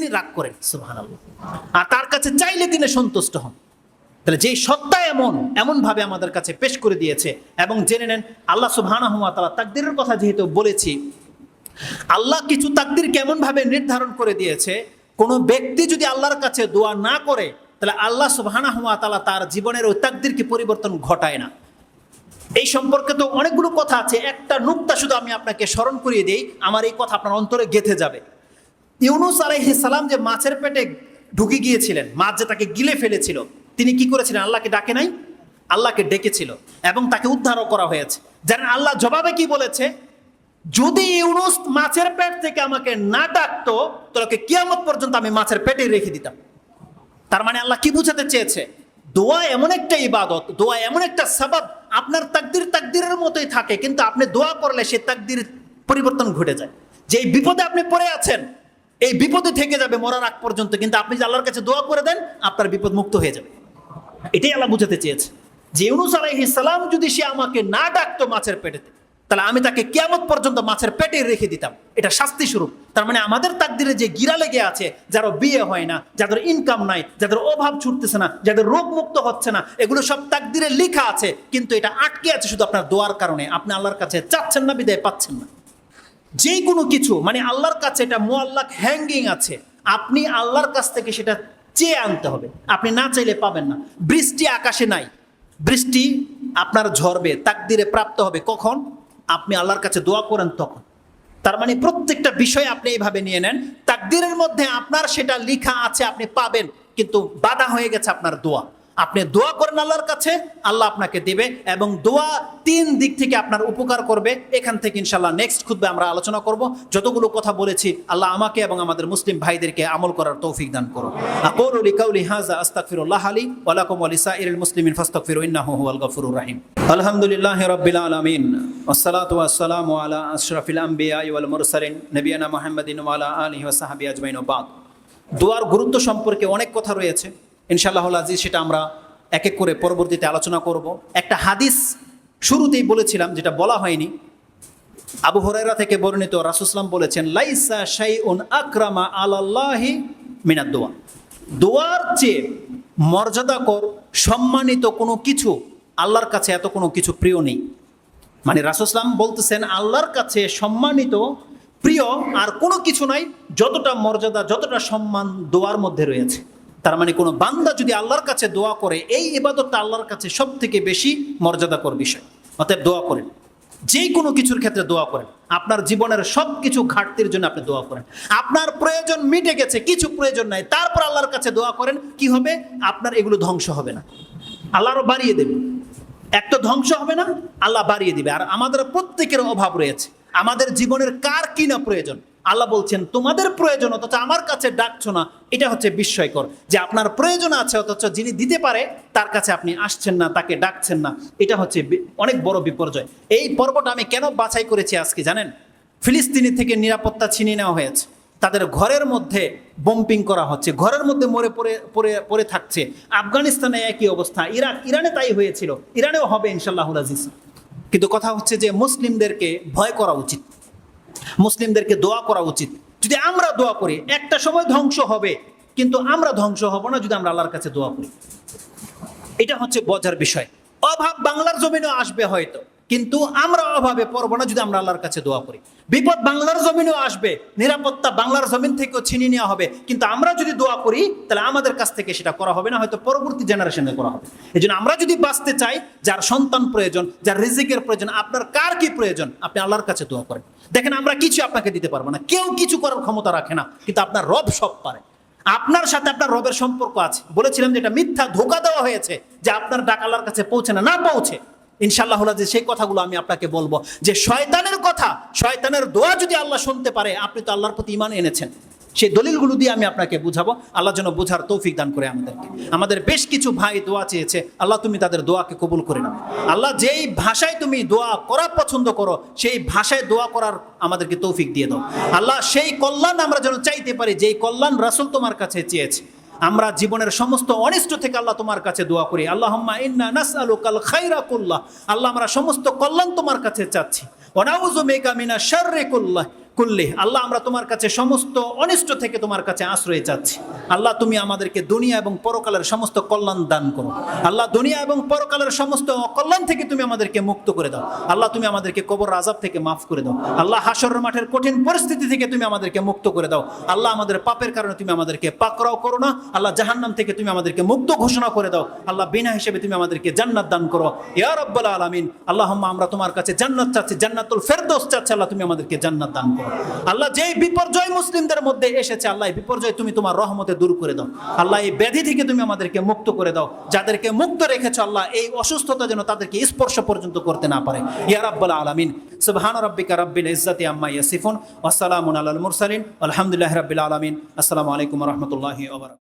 তিনি রাগ করেন সুহান আর তার কাছে চাইলে তিনি সন্তুষ্ট হন। তাহলে যেই সত্তা এমন এমন ভাবে আমাদের কাছে পেশ করে দিয়েছে এবং জেনে নেন, আল্লাহ সুবহানাহু ওয়া তাআলা কথা যেহেতু বলেছি, আল্লাহ কিছু তাকদির কেমন ভাবে নির্ধারণ করে দিয়েছে, কোনো ব্যক্তি যদি আল্লাহর কাছে দোয়া না করে, তাহলে আল্লাহ সুবহানাহু ওয়া তাআলা তার জীবনের ওই তাকদিরকে পরিবর্তন ঘটায় না। এই সম্পর্কে তো অনেকগুলো কথা আছে, একটা নুক্তা শুধু আমি আপনাকে স্মরণ করিয়ে দিই, আমার এই কথা আপনার অন্তরে গেথে যাবে। ইউনুস সালাম যে মাছের পেটে ঢুকে গিয়েছিলেন, মাছ যে তাকে গিলে ফেলেছিল, তিনি কি করেছিলেন? আল্লাহকে ডাকে নাই? আল্লাহকে ডেকেছিল এবং তাকে উদ্ধারও করা হয়েছে। জানেন আল্লাহ জবাবে কি বলেছে? যদি ইউনুস মাছের পেট থেকে আমাকে না ডাকতো, তাহলে কিয়ামত পর্যন্ত আমি মাছের পেটে রেখে দিতাম। তার মানে আল্লাহ কি বুঝাতে চেয়েছে? দোয়া এমন একটা ইবাদত, দোয়া এমন একটা সবাব, আপনার তাকদির তাকদিরের মতোই থাকে, কিন্তু আপনি দোয়া করলে সে তাকদির পরিবর্তন ঘটে যায়। যে বিপদে আপনি পড়ে আছেন এই বিপদে থেকে যাবে, মরার আগ পর্যন্ত। কিন্তু আপনি যে আল্লাহর কাছে দোয়া করে দেন, আপনার বিপদ মুক্ত হয়ে যাবে। এটাই আল্লাহ বুঝাতে চেয়েছে। যে ইউনুস সালাম যদি সে আমাকে না ডাকতো মাছের পেটেতে, তাহলে আমি তাকে কিয়ামত পর্যন্ত মাছের পেটে রেখে দিতাম। এটা শাস্তি স্বরূপ। তার মানে আমাদের তাকদিরে যে গিরা লেগে আছে, যারা বিয়ে হয় না, যাদের ইনকাম নাই, যাদের অভাব ছুটতেছে না, যাদের রোগ মুক্ত হচ্ছে না, এগুলো সব তাকদিরে লেখা আছে, কিন্তু এটা আটকে আছে শুধু আপনার দোয়ার কারণে। আপনি আল্লাহর কাছে চাচ্ছেন না, বিদায় পাচ্ছেন না। যে কোনো কিছু মানে আল্লাহর কাছে এটা মোয়াল্লাক হ্যাঙ্গিং আছে। আপনি আল্লাহর কাছ থেকে সেটা চেয়ে আনতে হবে। আপনি না চাইলে পাবেন না। বৃষ্টি আকাশে নাই। বৃষ্টি আপনার ঝরবে, তাকদিরে প্রাপ্ত হবে। কখন? আপনি আল্লাহর কাছে দোয়া করেন তখন। তার মানে প্রত্যেকটা বিষয় আপনি এইভাবে নিয়ে নেন। তাকদিরের মধ্যে আপনার সেটা লেখা আছে, আপনি পাবেন। কিন্তু বাধা হয়ে গেছে আপনার দোয়া। আপনি দোয়া করেন আল্লাহর কাছে, আল্লাহ আপনাকে দিবে এবং দোয়া তিন দিক থেকে আপনার উপকার করবে। এখান থেকে ইনশাল্লাহ নেক্সট খুদ্ে আমরা আলোচনা করব। যতগুলো কথা বলেছি, আল্লাহ আমাকে এবং আমাদের মুসলিম ভাইদেরকে আমল করার তৌফিক দান করুন। আকুলু লিকাউলি আস্তাগফিরুল্লাহ লি ওয়া লাকুম ওয়া লিসাইরিল মুসলিমিন ফাস্তাগফিরু ইন্নাহু হুয়াল গফুরুর রহিম। আলহামদুলিল্লাহি রাব্বিল আলামিন। আমবিয়া ওয়াল মুরসালিন নবিয়ানা মুহাম্মাদিন ওয়া আলা আলিহি ওয়া সাহবিহি আজমাইন বাদ। দোয়ার গুরুত্ব সম্পর্কে অনেক কথা রয়েছে। ইনশাআল্লাহ আজিজ, সেটা আমরা এক এক করে পরবর্তীতে আলোচনা করব। একটা হাদিস শুরুতেই বলেছিলাম, যেটা বলা হয়নি। আবু হরাইরা থেকে বর্ণিত রাসুসলাম বলেছেন, লাইসা শাই উন আকরামা আলাল্লাহি মিনাদ দোয়া। দোয়ার চেয়ে মর্যাদাকর, সম্মানিত কোনো কিছু আল্লাহর কাছে এত কোনো কিছু প্রিয় নেই। মানে রাসুসলাম বলতেছেন, আল্লাহর কাছে সম্মানিত, প্রিয় আর কোনো কিছু নাই, যতটা মর্যাদা, যতটা সম্মান দোয়ার মধ্যে রয়েছে। তার মানে কোনো বান্দা যদি আল্লাহর কাছে দোয়া করে, এই ইবাদতটা আল্লাহর কাছে সব থেকে বেশি মর্যাদাকর বিষয়। অতএব দোয়া করেন। যে কোনো কিছুর ক্ষেত্রে দোয়া করেন। আপনার জীবনের সব কিছু ঘাটতির জন্য আপনি দোয়া করেন। আপনার প্রয়োজন মিটে গেছে, কিছু প্রয়োজন নাই। তারপর আল্লাহর কাছে দোয়া করেন, কি হবে? আপনার এগুলো ধ্বংস হবে না। আল্লাহ আরও বাড়িয়ে দেবে। এক তো ধ্বংস হবে না, আল্লাহ বাড়িয়ে দিবে। আর আমাদের প্রত্যেকের অভাব রয়েছে। আমাদের জীবনের কার কি না প্রয়োজন? আল্লাহ বলছেন, তোমাদের প্রয়োজন অথচ আমার কাছে ডাকছো না। এটা হচ্ছে বিস্ময়কর যে আপনার প্রয়োজন আছে অথচ যিনি দিতে পারে, তার কাছে আপনি আসছেন না, তাকে ডাকছেন না। এটা হচ্ছে অনেক বড় বিপর্যয়। এই পর্বটা আমি কেন বাছাই করেছি আজকে জানেন? ফিলিস্তিনি থেকে নিরাপত্তা ছিনিয়ে নেওয়া হয়েছে। তাদের ঘরের মধ্যে বম্পিং করা হচ্ছে, ঘরের মধ্যে মরে পড়ে পড়ে পড়ে থাকছে। আফগানিস্তানে একই অবস্থা, ইরাক, ইরানে তাই হয়েছিল। ইরানেও হবে ইনশাল্লাহুল আজিজ। কিন্তু কথা হচ্ছে যে মুসলিমদেরকে ভয় করা উচিত। মুসলিমদেরকে দোয়া করা উচিত। যদি আমরা দোয়া করি, একটা সময় ধ্বংস হবে, কিন্তু আমরা ধ্বংস হব না যদি আমরা আল্লাহর কাছে দোয়া করি। এটা হচ্ছে বজার বিষয়। অভাব বাংলার জমিনেও আসবে হয়তো। কিন্তু আমরা অভাবে পড়ব না যদি আমরা আল্লাহর কাছে দোয়া করি। বিপদ বাংলার জমিনেও আসবে, নিরাপত্তা বাংলার জমিন থেকেও ছিনিয়ে নেওয়া হবে। কিন্তু আমরা যদি দোয়া করি, তাহলে আমাদের কাছ থেকে সেটা করা হবে না, হয়তো পরবর্তী জেনারেশনে করা হবে। এই আমরা যদি বাঁচতে চাই, যার সন্তান প্রয়োজন, যার রিজিকের প্রয়োজন, আপনার কার কি প্রয়োজন, আপনি আল্লাহর কাছে দোয়া করেন। দেখেন, আমরা কিছু আপনাকে দিতে পারব না। কেউ কিছু করার ক্ষমতা রাখে না, কিন্তু আপনার রব সব পারে। আপনার সাথে আপনার রবের সম্পর্ক আছে। বলেছিলাম যে এটা মিথ্যা ধোকা দেওয়া হয়েছে, যে আপনার ডাক আল্লাহর কাছে পৌঁছে না না পৌঁছে। ইনশাল্লাহ যে সেই কথাগুলো আমি আপনাকে বলব, যে শয়তানের কথা, শয়তানের দোয়া যদি আল্লাহ শুনতে পারে, আপনি তো আল্লাহর প্রতি ইমান এনেছেন। সেই দলিলগুলো দিয়ে আমি আপনাকে বুঝাবো, আল্লাহ যেন বোঝার তৌফিক দান করে আমাদেরকে। আমাদের বেশ কিছু ভাই দোয়া চেয়েছে, আল্লাহ তুমি তাদের দোয়াকে কবুল করে নাও। আল্লাহ যেই ভাষায় তুমি দোয়া করা পছন্দ করো, সেই ভাষায় দোয়া করার আমাদেরকে তৌফিক দিয়ে দাও। আল্লাহ সেই কল্যাণ আমরা যেন চাইতে পারি, যেই কল্যাণ রাসুল তোমার কাছে চেয়েছে। আমরা জীবনের সমস্ত অনিষ্ট থেকে আল্লাহ তোমার কাছে দোয়া করি। আল্লাহ ইন্না নাসআলুকাল খাইরা কুল্লাহ। আল্লাহ, আমরা সমস্ত কল্যাণ তোমার কাছে চাচ্ছি। ওনাউযু বিকা মিনা শাররি কুল্লাহ। কুল্লি আল্লাহ আমরা তোমার কাছে সমস্ত অনিষ্ট থেকে তোমার কাছে আশ্রয় চাচ্ছি। আল্লাহ, তুমি আমাদেরকে দুনিয়া এবং পরকালের সমস্ত কল্যাণ দান করো। আল্লাহ, দুনিয়া এবং পরকালের সমস্ত অকল্যাণ থেকে তুমি আমাদেরকে মুক্ত করে দাও। আল্লাহ, তুমি আমাদেরকে কবর আজাব থেকে মাফ করে দাও। আল্লাহ হাসর মাঠের কঠিন পরিস্থিতি থেকে তুমি আমাদেরকে মুক্ত করে দাও। আল্লাহ, আমাদের পাপের কারণে তুমি আমাদেরকে পাকড়াও করো না। আল্লাহ, জাহান্নাম থেকে তুমি আমাদেরকে মুক্ত ঘোষণা করে দাও। আল্লাহ, বিনা হিসেবে তুমি আমাদেরকে জান্নাত দান করো। ইয়া রব্বাল আলামিন। আল্লাহ আমরা তোমার কাছে জান্নাত চাচ্ছি, জান্নাতুল ফেরদৌস চাচ্ছি। আল্লাহ, তুমি আমাদেরকে জান্নাত দান করো। আল্লাহ যেই বিপর্যয় মুসলিমদের মধ্যে এসেছে, আল্লাহ বিপর্যয় তুমি তোমার রহমতে দূর করে দাও। আল্লাহ এই ব্যাধি থেকে তুমি আমাদেরকে মুক্ত করে দাও। যাদেরকে মুক্ত রেখেছো, আল্লাহ এই অসুস্থতা যেন তাদেরকে স্পর্শ পর্যন্ত করতে না পারে। ইয়া রাব্বাল আলামিন। সুবহান রাব্বিকা রাব্বিল ইজ্জাতি আম্মা ইয়াসিফুন। ওয়া সালামুন আলাল মুরসালিন। আলহামদুলিল্লাহি রাব্বিল আলামিন। আসসালামু আলাইকুম ওয়া রাহমাতুল্লাহি ওয়া বারাকাতুহু।